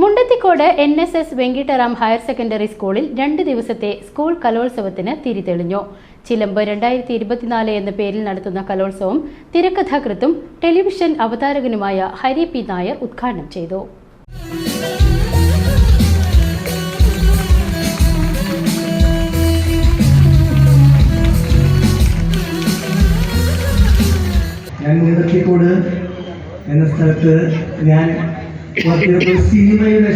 Mundathikode N S S Venkitaram higher secondary സ്കൂളിൽ രണ്ട് ദിവസത്തെ സ്കൂൾ കലോത്സവത്തിന് തിരിതെളിഞ്ഞു. ചിലമ്പ് രണ്ടായിരത്തി ഇരുപത്തിനാല് എന്ന പേരിൽ നടത്തുന്ന കലോത്സവം തിരക്കഥാകൃത്തും ടെലിവിഷൻ അവതാരകനുമായ ഹരി പി നായർ ഉദ്ഘാടനം ചെയ്തു. ഞാൻ മുണ്ടത്തിക്കോട് എന്ന സ്ഥലത്ത് ഞാൻ വർക്കിയപ്പോൾ സിനിമയുടെ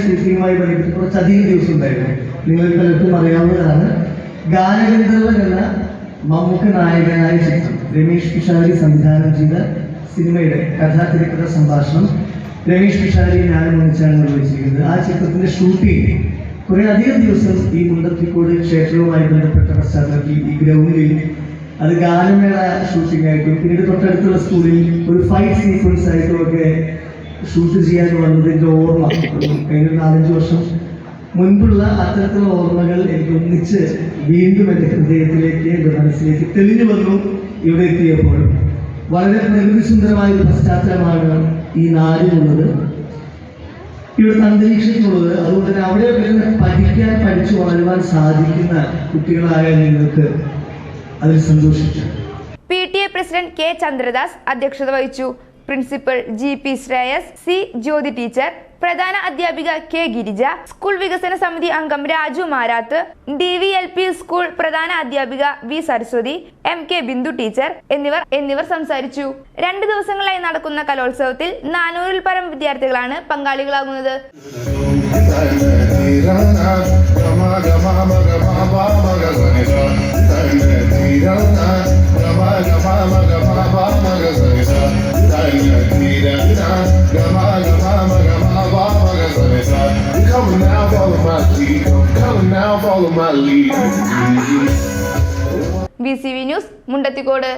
ബന്ധപ്പെട്ട് കുറച്ചധികം ദിവസം ഉണ്ടായിരുന്നു. നിങ്ങൾ പലർക്കും അറിയാവുന്നതാണ് ഗാനഗന്ധർവൻ എന്ന മമ്മൂക്ക നായകനായ ചിത്രം രമേഷ് പിഷാരി സംവിധാനം ചെയ്ത സിനിമയുടെ കഥാ തിരക്കഥ സംഭാഷണം രമേഷ് പിഷാരി ഞാനും ഒന്നിച്ചാണ് നിർവഹിച്ചിരിക്കുന്നത്. ആ ചിത്രത്തിന്റെ ഷൂട്ടിംഗ് കുറെ അധികം ദിവസം ഈ മുണ്ടത്തിക്കോട് ക്ഷേത്രവുമായി ബന്ധപ്പെട്ട പശ്ചാത്തലത്തിൽ ഈ ഗ്രൗണ്ടിൽ അത് ഗാനമേള ഷൂട്ടിംഗ് ആയിട്ടും പിന്നീട് തൊട്ടടുത്തുള്ള സ്കൂളിൽ ഒരു ഫൈറ്റ് സീക്വൻസ് ആയിട്ടും ഒക്കെ ഷൂട്ട് ചെയ്യാൻ വന്നതിന്റെ ഓർമ്മ. കഴിഞ്ഞ നാലഞ്ച് വർഷം മുൻപുള്ള അത്തരത്തിലുള്ള ഓർമ്മകൾ എനിക്ക് ഒന്നിച്ച് വീണ്ടും എന്റെ ഹൃദയത്തിലേക്ക് എന്റെ മനസ്സിലേക്ക് തെളിഞ്ഞു വന്നു ഇവിടെ എത്തിയപ്പോൾ. വളരെ പ്രകൃതി സുന്ദരമായ ഒരു പശ്ചാത്തലമാണ് ഈ നാടിനുള്ളത് ഇവിടുത്തെ അന്തരീക്ഷത്തിനുള്ളത് അതുകൊണ്ട് തന്നെ അവിടെ വരുന്ന പഠിക്കാൻ പഠിച്ചു വളരുവാൻ സാധിക്കുന്ന കുട്ടികളായ നിങ്ങൾക്ക് അതിൽ സന്തോഷിച്ചു P T A president K Chandradas അധ്യക്ഷത വഹിച്ചു. Principal G P Sreyas C Jyothi teacher പ്രധാന അധ്യാപിക കെ ഗിരിജ സ്കൂൾ വികസന സമിതി അംഗം Raju Marath D V L P school പ്രധാന അധ്യാപിക V Saraswathi M K Bindu teacher എന്നിവർ എന്നിവർ സംസാരിച്ചു. രണ്ട് ദിവസങ്ങളായി നടക്കുന്ന കലോത്സവത്തിൽ നാനൂറിൽ പരം വിദ്യാർത്ഥികളാണ് പങ്കാളികളാകുന്നത്. V C V news Mundathikode